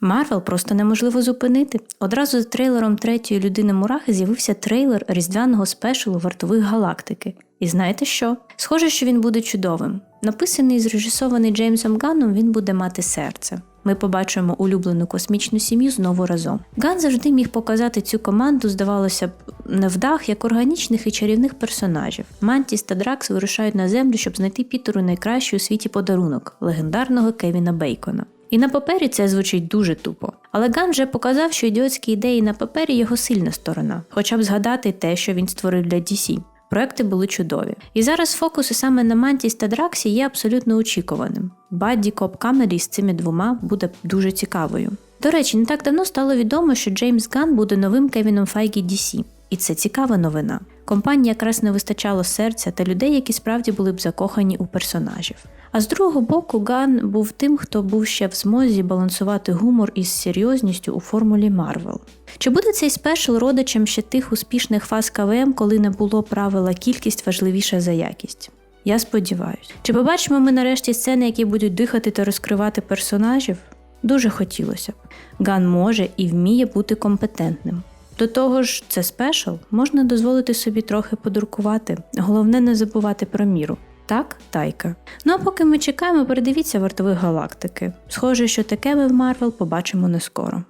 Марвел просто неможливо зупинити. Одразу з трейлером третьої людини Мурахи з'явився трейлер різдвяного спешалу вартових галактики. І знаєте що? Схоже, що він буде чудовим. Написаний і зрежисований Джеймсом Ганном, він буде мати серце. Ми побачимо улюблену космічну сім'ю знову разом. Ган завжди міг показати цю команду, здавалося б, невдах як органічних і чарівних персонажів. Мантіс та Дракс вирушають на землю, щоб знайти Пітеру найкращий у світі подарунок легендарного Кевіна Бейкона. І на папері це звучить дуже тупо. Але Ган вже показав, що ідіотські ідеї на папері його сильна сторона, хоча б згадати те, що він створив для DC. Проекти були чудові. І зараз фокус саме на Мантіс та Драксі є абсолютно очікуваним. Бадді Коп Камері з цими двома буде дуже цікавою. До речі, не так давно стало відомо, що Джеймс Ган буде новим Кевіном Файгі DC. І це цікава новина. Компанії якраз не вистачало серця та людей, які справді були б закохані у персонажів. А з другого боку, Ган був тим, хто був ще в змозі балансувати гумор із серйозністю у формулі Марвел. Чи буде цей спешл родичем ще тих успішних фаз КВМ, коли не було правила кількість важливіша за якість? Я сподіваюся. Чи побачимо ми нарешті сцени, які будуть дихати та розкривати персонажів? Дуже хотілося б. Ган може і вміє бути компетентним. До того ж, це спешл, можна дозволити собі трохи подуркувати. Головне не забувати про міру. Так, тайка. Ну а поки ми чекаємо, передивіться вартових галактики. Схоже, що таке ми в Марвел побачимо не скоро.